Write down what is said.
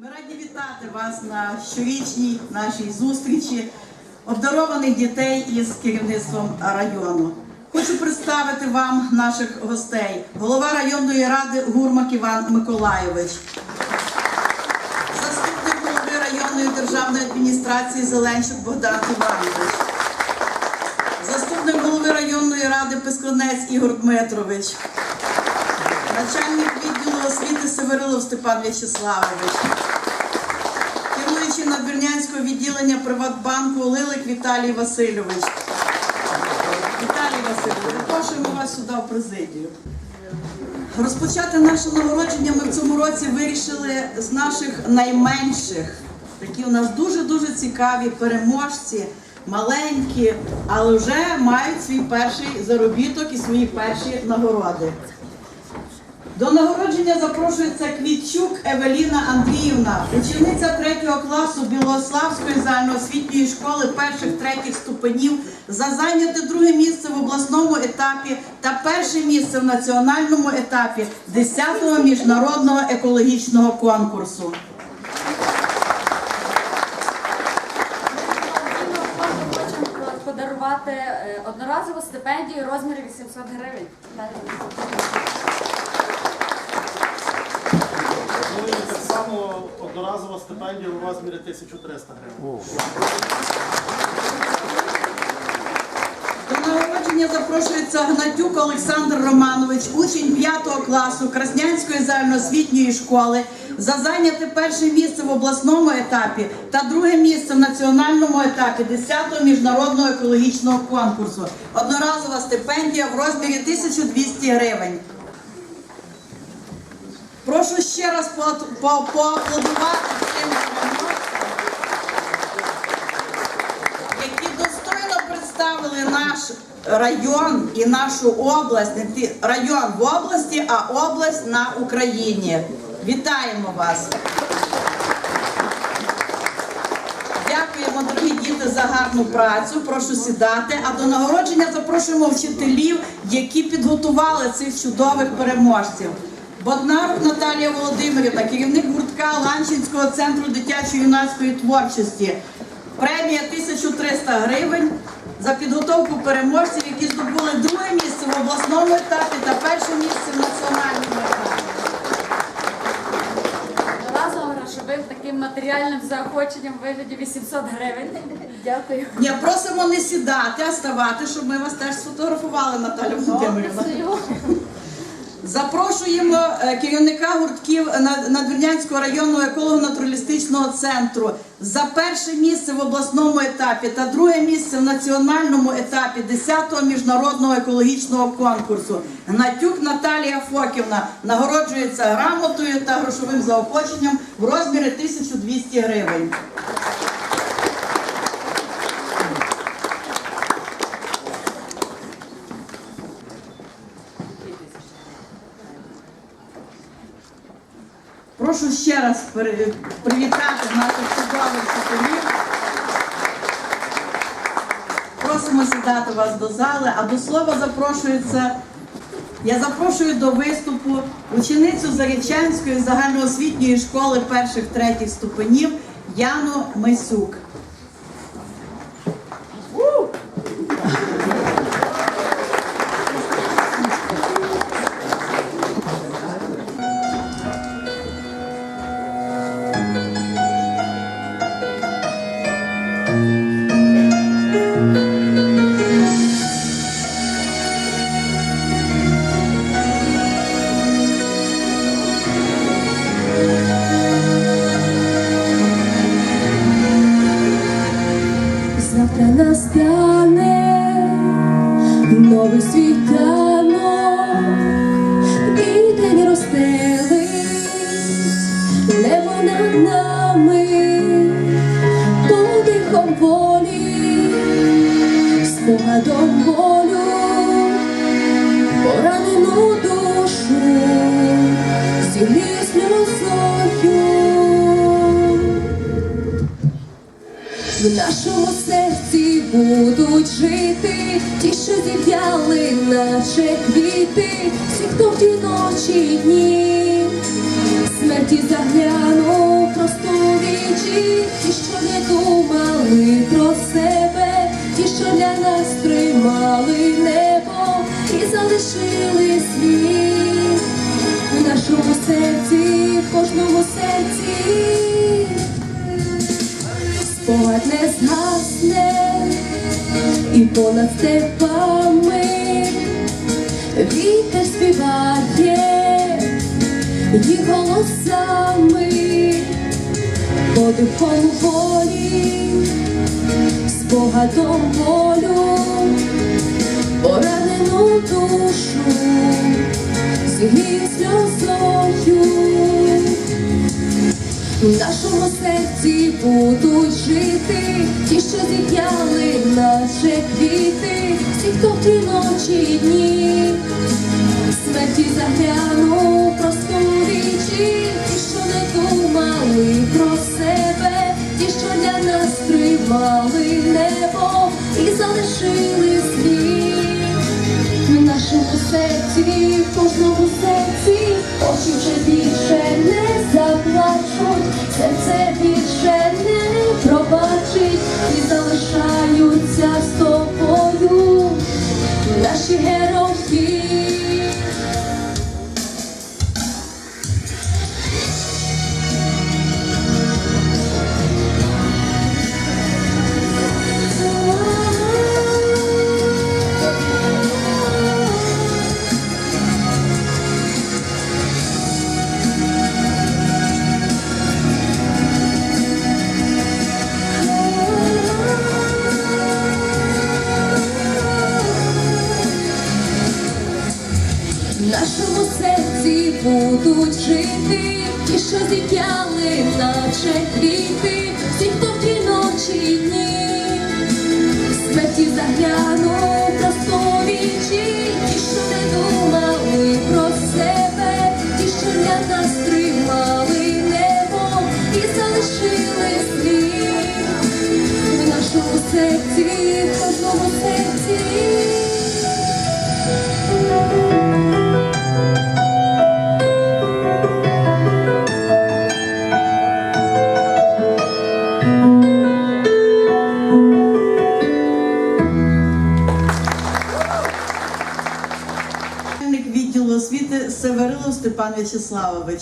Ми раді вітати вас на щорічній нашій зустрічі обдарованих дітей із керівництвом району. Хочу представити вам наших гостей. Голова районної ради Гурмак Іван Миколайович, заступник голови районної державної адміністрації Зеленчук Богдан Іванович, заступник голови районної ради Писконець Ігор Дмитрович, начальник відділу Северилов Степан В'ячеславович, керуючий надвірнянського відділення Приватбанку Лилик Віталій Васильович. Віталій Васильович, запрошуємо вас сюди в президію. Розпочати наше нагородження ми в цьому році вирішили з наших найменших. Такі у нас дуже-дуже цікаві переможці, маленькі, але вже мають свій перший заробіток і свої перші нагороди. До нагородження запрошується Квітчук Евеліна Андріївна, учениця 3 класу Білославської загальноосвітньої школи перших третіх ступенів за зайняте друге місце в обласному етапі та перше місце в національному етапі 10-го міжнародного екологічного конкурсу. Подарувати е, одноразову стипендію розмірі 800 гривень. Одноразова стипендія у розмірі 1300 гривень. До нагородження запрошується Гнатюк Олександр Романович, учень 5 класу Краснянської загальноосвітньої школи, за зайняте перше місце в обласному етапі та друге місце в національному етапі 10-го міжнародного екологічного конкурсу. Одноразова стипендія в розмірі 1200 гривень. Прошу ще раз по- по- поаплодувати переможцям які достойно представили наш район і нашу область, не район в області, а область на Україні. Вітаємо вас! Дякуємо, дорогі діти, за гарну працю. Прошу сідати. А до нагородження запрошуємо вчителів, які підготували цих чудових переможців. Боднарук Наталія Володимирівна, керівник гуртка Ланчинського центру дитячо-юнацької творчості. Премія 1300 гривень за підготовку переможців, які здобули друге місце в обласному етапі та перше місце в національному етапі. Грошовим таким матеріальним заохоченням в вигляді 800 гривень. Дякую. Ні, просимо не сідати, а ставати, щоб ми вас теж сфотографували, Наталя Володимирівна. Запрошуємо е, керівника гуртків Над- Надвірнянського районного еколого-натуралістичного центру за перше місце в обласному етапі та друге місце в національному етапі 10-го міжнародного екологічного конкурсу. Гнатюк Наталія Фоківна нагороджується грамотою та грошовим заохоченням в розмірі 1200 гривень. Прошу ще раз привітати наших чудових вчителів. Просимо сідати вас до зали, а до слова запрошується. Я запрошую до виступу ученицю Зарічанської загальноосвітньої школи перших третіх ступенів Яну Мисюк. І день розстелить небо над нами, подихом волі, спогадом поранену душу, зігріє сльозою. В нашому серці будуть жити, ті, що зів'яли наші квіти, всі, хто в ті ночі дні, смерті загляну просто вічі, ті, що не думали про себе, ті, що для нас тримали небо і залишили світ. У нашому серці, в кожному серці. Спогад не згасне понад степами вітер співає їх голосами, подихом волі, спогадом болю, поранену душу, зігрій сльозою. В нашому серці будуть жити ті, що зів'яли, наші квіти, всі, хто в ті ночі і дні, смерті загляну просто у вічі, ті, що не думали про себе, ті, що для нас тримали небо жити. Ті, що зіп'яли, наче квіти, Северилов Степан В'ячеславович.